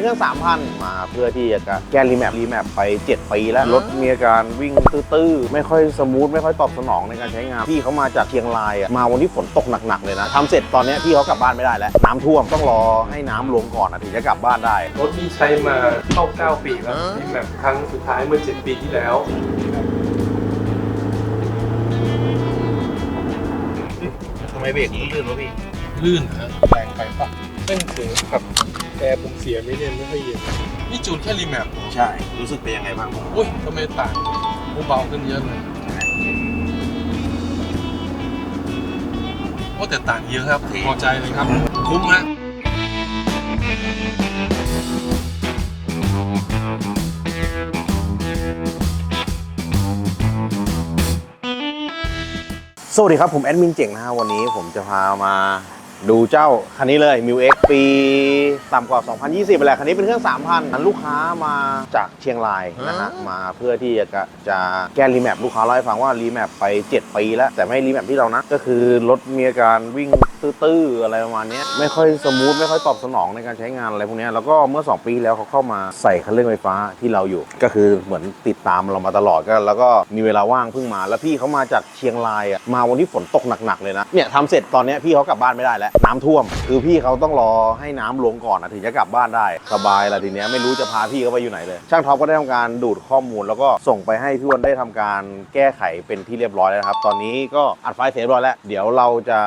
เครื่อง 3,000 มาเพื่อที่จะแก้รีแมปรีแมปไป 7 ปีแล้ว รถมีอาการวิ่งตื้อๆ ไม่ค่อยสมูท ไม่ค่อยตอบสนองในการใช้งาน พี่เขามาจากเชียงรายอะมาวันที่ฝนตกหนักๆเลยนะทำเสร็จตอนเนี้ยพี่เขากลับบ้านไม่ได้แล้ว น้ำท่วมต้องรอให้น้ำลงก่อนอะถึงจะกลับบ้านได้ รถที่ใช้มาเข้า9ปีแล้วที่แบบครั้งสุดท้ายเมื่อ 7 ปีที่แล้วทำไมเบรกลื่นวะพี่ลื่นฮะแรงไปปะเส้นถึงขับ แอร์ผมเสียไม่เล่นไม่ค่อยเย็นนี่จูนแค่รีแมปใช่ รู้สึกเป็นยังไงบ้างอุ้ยทำไมต่างเบาขึ้นเยอะเลยว่าแต่ต่างเยอะครับพอใจเลยครับ คุ้มฮะสวัสดีครับ ผมแอดมินเจ๋งนะฮะวันนี้ผมจะพามา ดูเจ้าคันนี้เลย m ิว X ปีต่ำกว่า 2020ไปแหละคันนี้เป็นเครื่อง 3,000นั้นลูกค้ามาจากเชียงรายนะฮะมาเพื่อที่จะจะแก้รีแมปลูกค้าเล่าให้ฟังว่ารีแมปไป 7 ปีแล้ว แต่ไม่รีแมปที่เรานะ ก็คือรถมีอาการวิ่งตื้อๆอะไรประมาณเนี้ยไม่ค่อยสมูท ไม่ค่อยตอบสนองในการใช้งานอะไรพวกเนี้ยแล้วก็เมื่อ 2 ปีแล้วเขาเข้ามาใส่คันเร่งไฟฟ้าที่เราอยู่ ก็คือเหมือนติดตามเรามาตลอดก็แล้วก็มีเวลาว่างเพิ่งมา แล้วพี่เขามาจากเชียงรายอะมาวันที่ฝนตกหนักๆเลยนะเนี่ยทำเสร็จตอนเนี้ยพี่เขากลับบ้านไม่ได้แล้วน้ำท่วม คือพี่เขาต้องรอให้น้ำลงก่อนนะถึงจะกลับบ้านได้ สบายละทีเนี้ยไม่รู้จะพาพี่เขาไปอยู่ไหนเลย ช่างท็อปก็ได้ทำการดูดข้อมูล แล้วก็ส่งไปให้พี่วันได้ทำการแก้ไขเป็นที่เรียบร้อยแล้วครับ ตอนนี้ก็อัดไฟล์เสร็จเรียบร้อยแล้ว เดี๋ยวเราจะ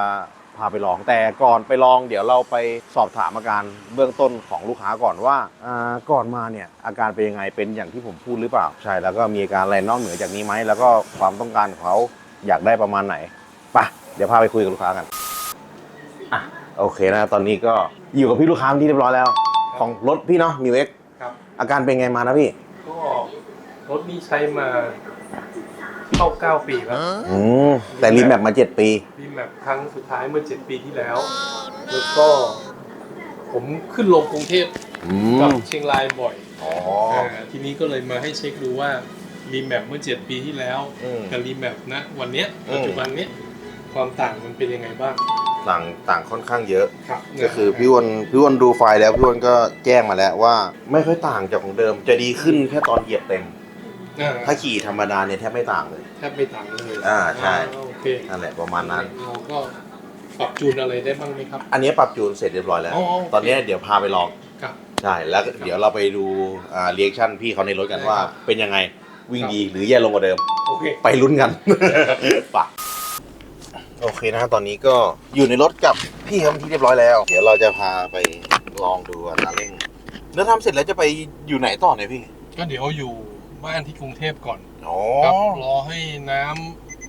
พาไปลองแต่ก่อนไปลอง เดี๋ยวเราไปสอบถามอาการเบื้องต้นของลูกค้าก่อนว่าอ่าก่อนมาเนี่ยอาการเป็นยังไงเป็นอย่างที่ผมพูดหรือเปล่าใช่แล้วก็มีอาการอะไรนอกเหนือจากนี้ไหมแล้วก็ความต้องการของเขาอยากได้ประมาณไหนไปะเดี๋ยวพาไปคุยกับลูกค้ากัน โอเคนะ ตอนนี้ก็อยู่กับพี่ลูกค้าเป็นที่เรียบร้อยแล้ว ของรถพี่เนาะมิวเอ็กครับ อาการเป็นไงมานะพี่ ก็รถนี้ใช้มาเข้า9ปีแล้วอืมแต่รีแมปมา7ปี รีแมปครั้งสุดท้ายเมื่อ7ปีที่แล้ว แล้วก็ ผมขึ้นลงกรุงเทพอืกับมเชียงรายบ่อยอ๋อาทีนี้ก็เลยมาให้เช็คดูว่ารีแมปเมื่อ7ปีที่แล้วอืมกับรีแมปนะวันเนี้ยอืม ปัจจุบันเนี้ยความต่างมันเป็นยังไงบ้าง ต่างต่างค่อนข้างเยอะ ครับก็คือพี่วอนพี่วอนดูไฟล์แล้วพี่วอนก็แจ้งมาแล้วว่าไม่ค่อยต่างจากของเดิม จะดีขึ้นแค่ตอนเหยียบเต็ม อ่าถ้าขี่ธรรมดาเนี่ยแทบไม่ต่างเลย แทบไม่ต่างเลยอ่าใช่ โอเคนั่นแหละประมาณนั้น เราก็ปรับจูนอะไรได้บ้างไหมครับ อันนี้ปรับจูนเสร็จเรียบร้อยแล้ว อ๋อโอเคตอนนี้เดี๋ยวพาไปลองครับใช่แล้วเดี๋ยวเราไปดูอ่าเรีแอคชั่นพี่เขาในรถกันว่า ได้ครับ เป็นยังไงวิ่งครับดีหรือแย่ลงกว่าเดิม โอเค ไปลุ้นกัน ปะ โอเคนะตอนนี้ก็อยู่ในรถกับพี่เขาเป็นที่เรียบร้อยแล้ว เดี๋ยวเราจะพาไปลองดูอัตราเร่งแล้วทำเสร็จแล้วจะไปอยู่ไหนต่อเนี่ยพี่ ก็เดี๋ยวอยู่บ้านที่กรุงเทพก่อนอ๋อครับรอให้น้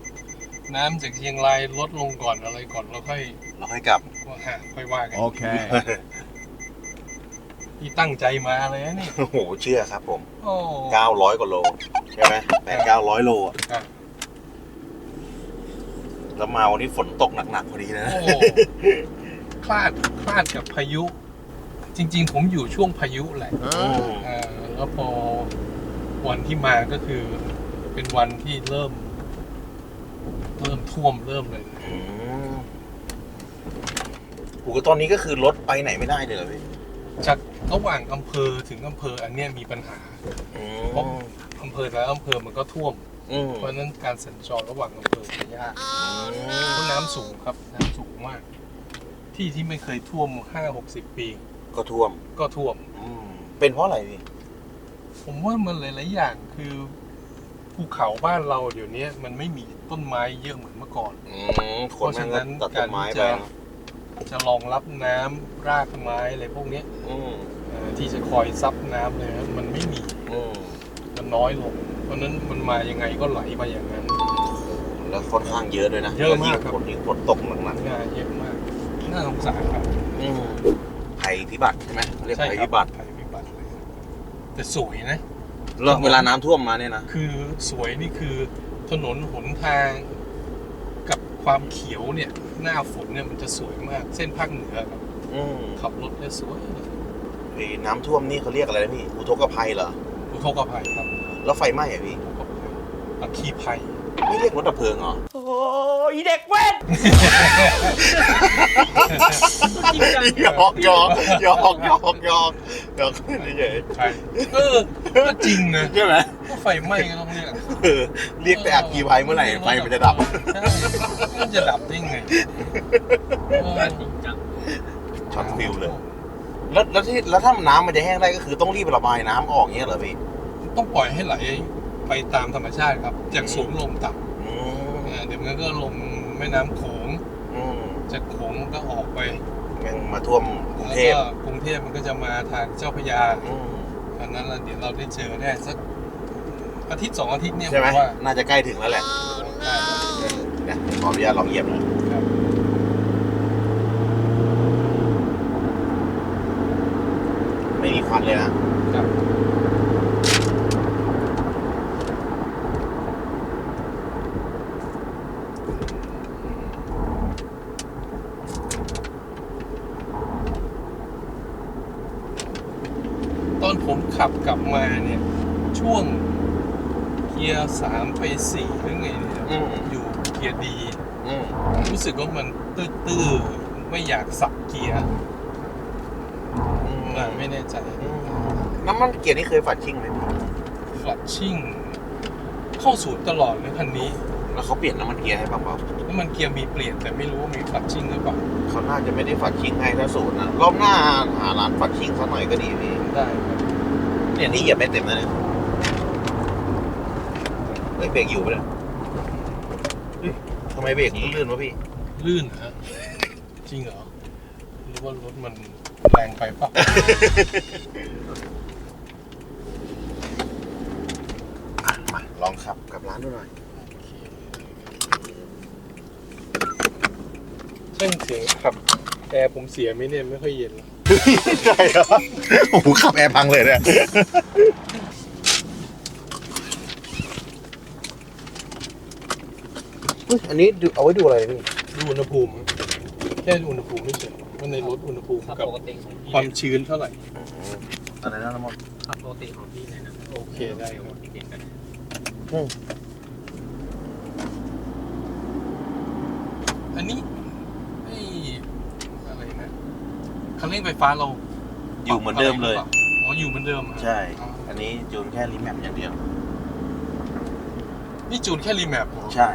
ำน้ำจากเชียงรายลดลงก่อนอะไรก่อนแล้วค่อยเราค่อยกลับ ว่าหาค่อยว่ากัน Okay. ที่ตั้งใจมาเลยนะนี่โอ้โหเชื่อครับผม โอ้ 900กว่าโล ใช่ไหมแปดเก้าร้อยโลอะครับ แล้วมาวันนี้ฝนตกหนักๆพอดีนะโอ้คลาดคลาดกับพายุ จริง ๆ ผมอยู่ช่วงพายุแหละอืมเอ่อแล้วพอวันที่มาก็คือ เป็นวันที่เริ่ม เริ่มท่วมเริ่มเลย อืมโอ้โหตอนนี้ก็คือรถไปไหนไม่ได้เลยเหรอพี่จากระหว่างอำเภอถึงอำเภออันเนี้ยมีปัญหา อืเพราะมอำเภอแต่ละอำเภอมันก็ท่วม อืมเพราะฉะนั้นการสัญจรระหว่างอำเภอจะยากเพราะน้ำสูงครับน้ำสูงมาก ที่ที่ไม่เคยท่วมห้าหกสิบปี ก็ท่วม ก็ท่วม อืมเป็นเพราะอะไรพี่ผมว่ามันหลาย ๆ อย่างคือภูเขาบ้านเราเดี๋ยวนี้มันไม่มีต้นไม้เยอะเหมือนเมื่อก่อน อืมคนแม่งก็ตัดต้นไม้ไปนะจะรองรับน้ำรากไม้อะไรพวกเนี้ยอืมเอ่อที่จะคอยซับน้ำเลยนะมันไม่มีอืมมันน้อยลงเพ ราะฉะนั้นมันมายังไงก็ไหลมาอย่างนั้น แล้วค่อนข้างเยอะด้วยนะเยอะมากครับฝนยิ่งฝนตกหนักงานเยอะมากน่าสงสารครับ ๆอืมภัยพิบัติใช่ไหมเขาเรียกใช่ภัยครัพิบัติภัยพิบัติเลยแต่สวยนะแล้วเวลาน้ำท่วมมาเนี่ยนะคือสวยนี่คือถนนหนทางกับความเขียวเนี่ย หน้าฝนเนี่ยมันจะสวยมาก เส้นภาคเหนือครับอืมขับรถเนี่ยสวยเลยไอ้น้ำท่วมนี่เขาเรียกอะไรนะพี่อุทกภัยเหรออุทกภัยครับ แล้วไฟไหม้อะพี่อุทกภัยอัคคีภัยไม่เรียกรถดับเพลิงเหรอ โอ้ยเด็กเว้นจริงจังหยอกหยอกหยอกหยอกหยอกหยอกเฉยใช่เออก็จริงนะใช่ไหมก็ไฟไหม้ก็ต้องเรียกเออเรียกแต่อักกีไว้เมื่อไหร่ไฟมันจะดับใช่มันจะดับได้ไงเออจริงจังช็อตฟิลเลยแล้วแล้วที่แล้วถ้าน้ำมันจะแห้งได้ก็คือต้องรีบระบายน้ำออกเงี้ยเหรอพี่ ต้องปล่อยให้ไหลไปตามธรรมชาติครับ จากสูงลมต่อืมำอ่าเดี๋ยวมันก็ลงแม่น้ำโขงอืมจากโขงก็ออกไปยังมาท่วมกรุงแล้วเทพก็กรุงเทพมันก็จะมาทางเจ้าพระยาอืมอันนั้นละเดี๋ยวเราได้เจอแน่สักอาทิตย์สองอาทิตย์เนี่ยใช่ไหมผมว่าน่าจะใกล้ถึงแล้วแหละนะขออนุญาตลองเหยียบหน่อยครับไม่มีควันเลยนะ ครับตอนผมขับกลับมาเนี่ย ช่วง เกียร์สามไปสี่หรือไงเนี่ยอืม อยู่เกียร์ดี อืมรู้สึกว่ามันตื้อๆไม่อยากสับเกียร์อืมอ่าไม่แน่ใจอืมน้ำมันเกียร์นี่เคยฝัดชิ่งไหมพี่ฟลัดชิ่งเข้าศูนย์ตลอดเลยคันนี้แล้วเขาเปลี่ยนน้ำมันเกียร์ให้เปล่าแล้วมันเกียร์มีเปลี่ยนแต่ไม่รู้ว่ามีฟลัดชิ่งหรือเปล่าๆเขาน่าจะไม่ได้ฝัดชิ่งให้ถ้าสูตรนะรอบหน้าหาร้านฝัดชิ่งสักหน่อยก็ดีพี่ได้ครับเนี่ยนี่เหยียบไม่เต็มนะเนี่ยเฮ้ยเบรกอยู่ปะเนี่ยเฮ้ยทำไมเบรกลื่นๆวะพี่ ลื่นนะจริงเหรอหรือว่ารถมันแรงไปเปล่ะอะมาลองขับกับร้านดูหน่อย ช่างเสียงครับแอร์ผมเสียไหมเนี่ยไม่ค่อยเย็นหรอกใช่เหรอโอ้โหขับแอร์พังเลยเนี่ย เฮ้ยอันนี้ดูเอาไว้ดูอะไรพี่ดูอุณหภูมิ แค่อุณหภูมิไม่เฉยว่าในรถอุณหภูมิขับกับปกติของพี่ความชื้นเท่าไหร่อะไรนะน้ำมันขับปกติของพี่เลยนะโอเคได้ครับพี่เก่งกันอันนี้ไอ้อะไรนะคันเร่งไฟฟ้าเราอยู่เหมือนเดิมเลย อ๋ออยู่เหมือนเดิมอะใช่อ๋ออันนี้จูนแค่รีแมปอย่างเดียว นี่จูนแค่รีแมปเหรอใช่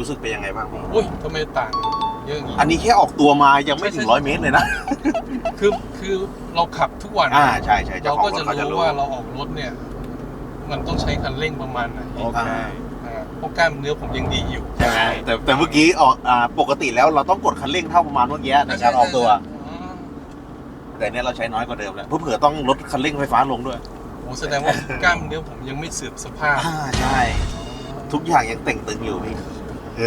รู้สึกเป็นยังไงบ้างพี่อุ้ยทำไมต่างเยอะอย่างนี้อันนี้แค่ออกตัวมายังไม่ถึงร้อยเมตรเลยนะ คือคือเราขับทุกวันอ่าใช่ใช่เราก็จะเจ้าของรถเขาจะรู้รู้ว่าเราออกรถเนี่ย มันต้องใช้คันเร่งประมาณไหนโอเคอ่าเพราะกล้ามเนื้อผมยังดีอยู่ใช่ไหมแต่แต่เมื่อกี้ออกอ่าปกติแล้วเราต้องกดคันเร่งเท่าประมาณเมื่อกี้ในการออกตัวอ๋อแต่เนี้ยเราใช้น้อยกว่าเดิมแล้วเพื่อๆต้องลดคันเร่งไฟฟ้าลงด้วยโอ้แสดงว่ากล้ามเนื้อผมยังไม่เสื่อมสภาพอ่าใช่ ทุกอย่างยังเต่งตึงอยู่พี่ โอ้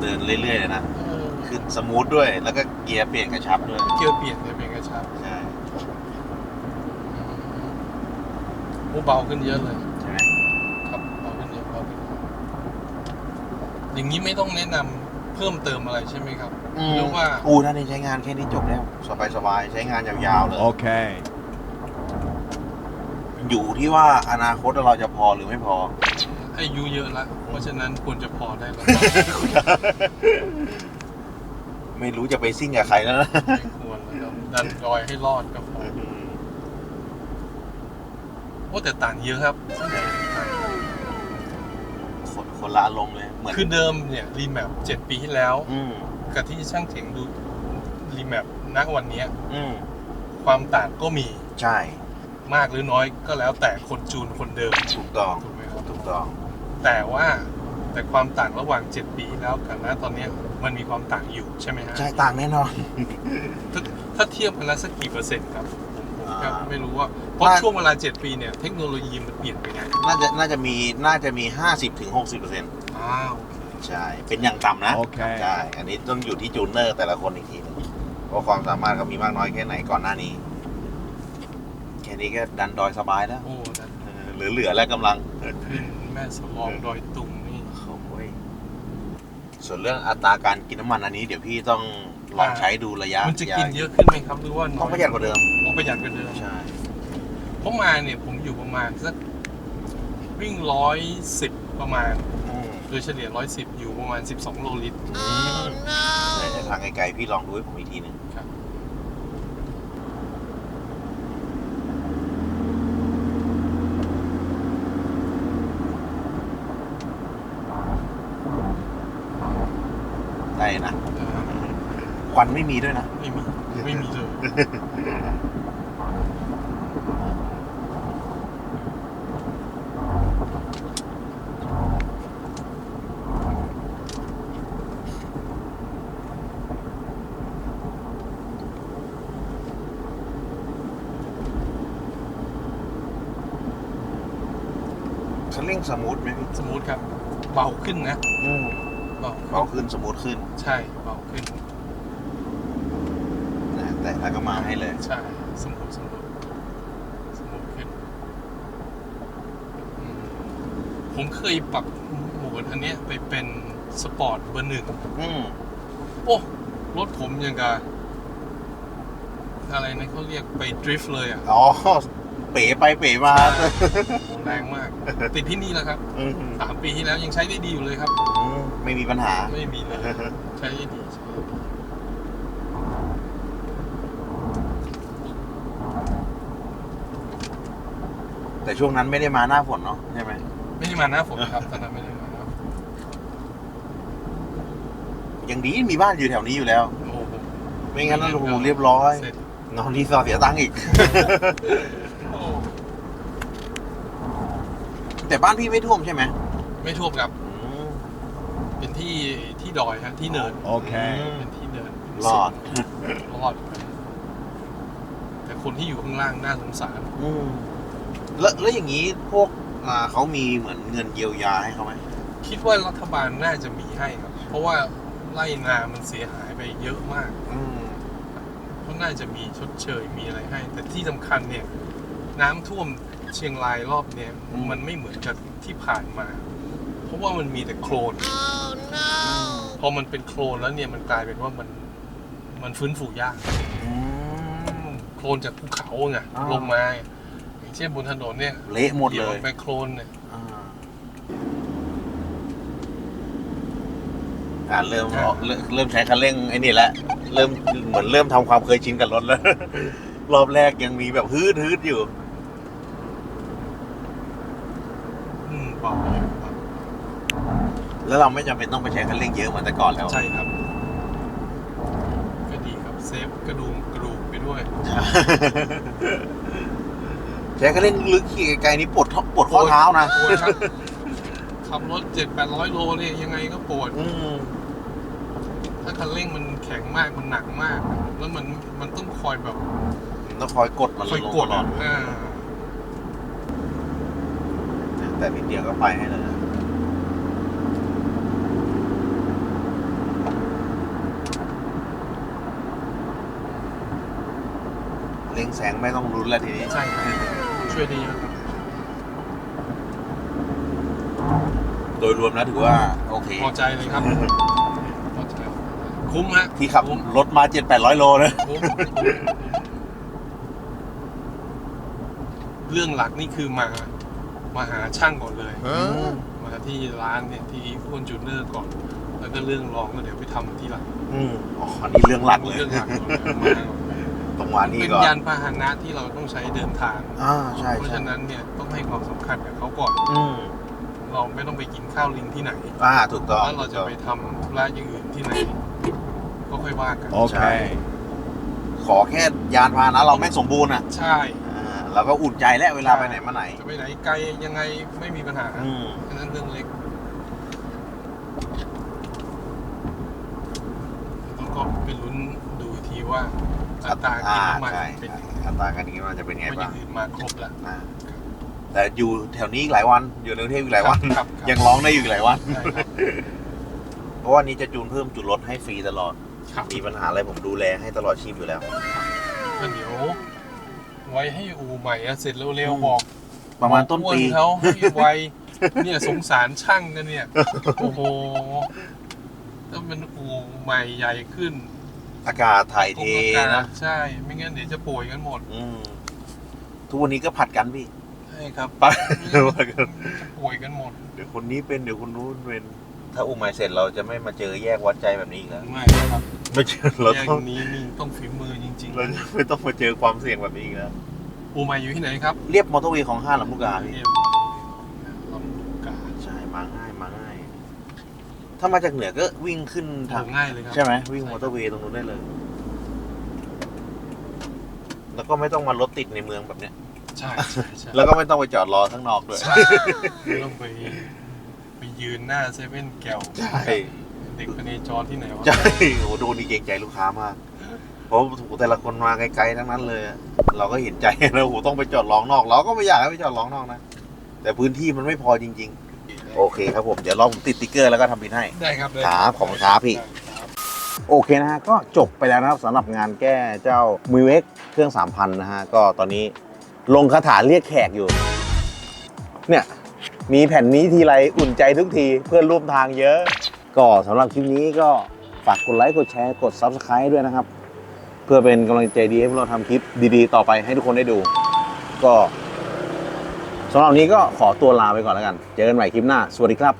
เดินเรื่อยๆเลยนะ เออขึ้นสมูทด้วย แล้วก็เกียร์เปลี่ยนกระชับด้วย เกียร์เปลี่ยนเนี่ยเป็นกระชับใช่ โอ้เบาขึ้นเยอะเลย ใช่ไหมครับเบาขึ้นเยอะเบาขึ้นเยอะอย่างนี้ไม่ต้องแนะนำเพิ่มเติมอะไรใช่ไหมครับ หรือว่า อูนั่นนี่ใช้งานแค่นี้จบแล้วสบายๆใช้งานยาวๆเลย Okay. อยู่ที่ว่าอนาคตเราจะพอหรือไม่พอ อายุเยอะละเพราะฉะนั้นควรจะพอได้แล้ว ไม่รู้จะไปซิ่งกับใครแล้วนะ ไม่ควรแล้วครับดันดอยให้รอดก็พอโอ้แต่ต่างเยอะครับ คนคนละอารมณ์เลย เหมือนคือเดิมเนี่ยรีแมปเจ็ดปีที่แล้ว อืม กับที่ช่างเถียงดูรีแมปณวันเนี้ย อืมความต่างก็มีใช่มากหรือน้อยก็แล้วแต่คนจูนคนเดิมถูกต้องถูกไหมครับถูกต้อง แต่ว่าแต่ความต่างระหว่าง 7 ปีแล้วกับณตอนเนี้ยมันมีความต่างอยู่ใช่ไหมฮะใช่ต่างแน่นอน ถ้าถ้าเทียบกันแล้วสักกี่เปอร์เซ็นต์ครับผมผมก็อ่าไม่รู้ว่าเพราะน่าช่วงเวลา 7 ปีเนี่ยเทคโนโลยีมันเปลี่ยนไปไงน่าจะน่าจะมีน่าจะมีห้าสิบถึงหกสิบเปอร์เซ็นต์อ้าว ใช่ เป็นอย่างต่ำนะโอเค ใช่ อันนี้ต้องอยู่ที่จูเนอร์แต่ละคนอีกทีหนึงว่าความสามารถเขามีมากน้อยแค่ไหนก่อนหน้านี้ แค่นี้ก็ดันดอยสบายแล้วโอ้แต่เหลือเหลือแล้วกำลังแม่สลองดอยตุงนี่เขาโว้ยส่วนเรื่องอัตราการกินน้ำมันอันนี้ เดี๋ยวพี่ต้องลองใช้ดูระยะมันจะกินเยอะขึ้นไหมครับหรือว่าน้ต้อองประหยัดกว่าเดิม ต้องประหยัดกว่าเดิมใช่ เพราะมาเนี่ยผมอยู่ประมาณสักวิ่งร้อยสิบประมาณ โดยเฉลี่ย 110 อยู่ประมาณ 12 โลลิตร ในทางไกลๆพี่ลองดูให้ผมอีกทีหนึ่งได้นะ ควันไม่มีด้วยนะ ไม่มี ไม่มีเลย เร่งสมูทไหมพี่สมูทครับ เบาขึ้นนะอืเบาเบาขึ้นสมูทขึ้น ใช่เบาขึ้นแต่ถ้าก็มาให้เลย ใช่สมูทสมูทสมูทขึ้นผมเคยปรับโหมดอันเนี้ยไปเป็นสปอร์ตเบอร์หนึ่งโอ้รถผมยังกะอะไรนะเขาเรียกไปดริฟต์เลยอะ อ๋อ เป๋ไปเป๋มาแรงมาก ติดที่นี่แล้วครับสามปีที่แล้วยังใช้ได้ดีอยู่เลยครับ ไม่มีปัญหา ไม่มีเลยใช้ได้ดีแต่ช่วงนั้นไม่ได้มาหน้าฝนเนาะใช่ไหมไม่ได้มาหน้าฝนครับตอนนั้นไม่ได้มาหน้าฝนยังดีมีบ้านอยู่แถวนี้อยู่แล้วไม่งั้นเราเรียบร้อย นอนรีสอร์เสียตังค์อีก แต่บ้านพี่ไม่ท่วมใช่ไหมไม่ท่วมครับ เป็นที่ที่ดอยฮะที่เนิน โอเค เป็นที่เนินรอดรอด แต่คนที่อยู่ข้างล่างน่าสงสารแล้วแล้วอย่างนี้พวกมาเขามีเหมือนเงินเยียวยาให้เขาไหมคิดว่ารัฐบาลน่าจะมีให้ครับ เพราะว่าไร่นามันเสียหายไปเยอะมากก็น่าจะมีชดเชยมีอะไรให้ แต่ที่สำคัญเนี่ย น้ำท่วม เชียงรายรอบเนี้ยมันไม่เหมือนกับที่ผ่านมา เพราะว่ามันมีแต่โคลน พอมันเป็นโคลนแล้วเนี่ยมันกลายเป็นว่ามันมันฟื้นฟูยาก โคลนจากภูเขาไงอ่ลงมาอย่างเช่นบนถนนเนี่ยเละหมดเลดี๋ยนไปโคลนเนี่ยอ่าเริ่มเริ่มใช้คันเร่งไอ้นี่แหละเริ่มเหมือนเริ่มทำความเคยชินกับรถแล้ว รอบแรกยังมีแบบฮืดฮืดอยู่ กล้องแล้วเราไม่จำเป็นต้องไปใช้คันเร่งเยอะเหมือนแต่ก่อนแล้ว ใช่ครับ ก็ดีครับเซฟกระดุมกระดูกไปด้วย ใช้คันเร่งลึกขี่ไกลนี้ปวดท้องปวดข้อเท้านะขับรถเจ็ดแปดร้อยโลเนี่ยยังไงก็ปวดถ้าคันเร่งมันแข็งมากมันหนักมาก แล้วมันมันต้องคอยแบบ ต้องคอยกดมันลงตลอดอ่า แต่มีเดียก็ไปให้เลยนะเล็งแสงไม่ต้องรุนแล้วทีนี้ ใช่ครับช่วยดีเยอโดยรวมนะถือว่า โอเค พอใจเลยครับพอใจคุ้มฮะที่ขับคุ้มรถมาเจ็ดแปดร้อยโลนะเรื่องหลักนี่คือมา มาหาช่างก่อนเลยมาที่ร้านเนี่ยที่อ้วนจูเนอร์ก่อน แล้วก็เรื่องรองก็เดี๋ยวไปทำที่หลังอืมอ๋อนี่เรื่องหลักเลยเรื่องหลักนมาก่อนตรงวานี่เป็นยานพาหนะที่เราต้องใช้เดินทาง อ่าใช่เพราะฉะนั้นเนี่ยต้องให้ความสำคัญกับเขาก่อน อืเราไม่ต้องไปกินข้าวลิงที่ไหนอ่าถูกต้องแล้วเราจะไปทำธุระอย่างอื่นที่ไหน ก็ค่อยว่ากัน โอเค ขอแค่ยานพาหนะเราแม่งสมบูรณ์อะ ใช่ เราก็อุ่นใจแล้วเวลาไปไหนมาไหน จะไปไหนไกลยังไงไม่มีปัญหาอืม อันนั้นเรื่องเล็กต้องก็ไปลุ้นดูทีว่าอัตราการนมนอ่าใเป็นยังไงอัตราการนน้มันจะเป็นไงบ้างงอื่นมาครบละแต่อยู่แถวนี้อีกหลายวันอยู่ในกรุงเทพอีกหลายวัน ครับยังร้องได้อยู่หลายวันเพราะว่านี้จะจูนเพิ่มจุดลดให้ฟรีตลอดมีปัญหาอะไรผมดูแลให้ตลอดชีพอยู่แล้ว ก็เดี๋ยว ไว้ให้อู่ใหม่เสร็จเร็วอืม ๆบอกประมาณต้นปี เขาให้ไวเนี่ยสงสารช่างกันเนี่ย โอ้โหถ้าเป็นอู่ใหม่ใหญ่ขึ้นอากาศถ่ายเทนะใช่ ไม่งั้นเดี๋ยวจะป่วยกันหมดอืทุกวันนี้ก็ผัดกันพี่ ใช่ครับปไจะป่วยกันหมดเดี๋ยวคนนี้เป็นเดี๋ยวคนนู้นเป็น ถ้าอุ้มไมเสร็จเราจะไม่มาเจอแยกวัดใจแบบนี้อีกแล้วไม่ครับ ไม่เจอเราแยกต้องนี้นี่ต้องฝีมือจริงเราไม่ต้องมาเจอความเสี่ยงแบบนี้อีกแล้วๆอูใหม่อยู่ที่ไหนครับเรียบมอเตอร์เวย์ของห้าลำลูกกาพี่ เรียบร้อยลำลูกกาใช่มาง่ายมาง่าย ถ้ามาจากเหนือก็วิ่งขึ้นทาง ทำง่ายเลยครับใช่ไหมวิ่งมอเตอร์เวย์ตรงนู้นได้เลย แล้วก็ไม่ต้องมารถติดในเมืองแบบเนี้ย ใช่ใช่ใช่แล้วก็ไม่ต้องไปจอดรอข้างนอกด้วยใช่ไม่ต้องไปไปยืนหน้าเซเว่นแก้วใช่ เด็กพเนจรที่ไหนวะใช่โหดูนี่เกรงใจลูกค้ามาก เพราะถูกแต่ละคนมาไกลๆทั้งนั้นเลยอะเราก็เห็นใจนะโอ้โหต้องไปจอดร้องนอก เราก็ไม่อยากให้ไปจอดร้องนอกนะ แต่พื้นที่มันไม่พอจริง ๆ โอเคครับผม เดี๋ยวรอผมติดสติ๊กเกอร์แล้วก็ทำบินให้ ได้ครับได้ครับขอบคุณครับพี่ครับโอเคนะฮะก็จบไปแล้วนะครับสำหรับงานแก้เจ้ามิวเอ็กเครื่อง 3,000 นะฮะ ก็ตอนนี้ลงคาถาเรียกแขกอยู่ เนี่ย มีแผ่นนี้ทีไรอุ่นใจทุกทีเพื่อนร่วมทางเยอะ ก็สำหรับคลิปนี้ก็ฝากกดไลค์กดแชร์กด Subscribe ด้วยนะครับ เพื่อเป็นกำลังใจดีให้พวกเราทำคลิปดีๆ ต่อไปให้ทุกคนได้ดู ก็สำหรับวันนี้ก็ขอตัวลาไปก่อนแล้วกัน เจอกันใหม่คลิปหน้า สวัสดีครับ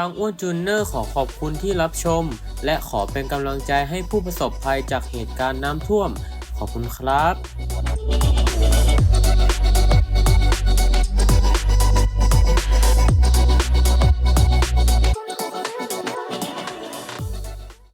ทางอ้วนจูเนอร์ขอขอบคุณที่รับชม และขอเป็นกำลังใจให้ผู้ประสบภัยจากเหตุการณ์น้ำท่วม ขอบคุณครับ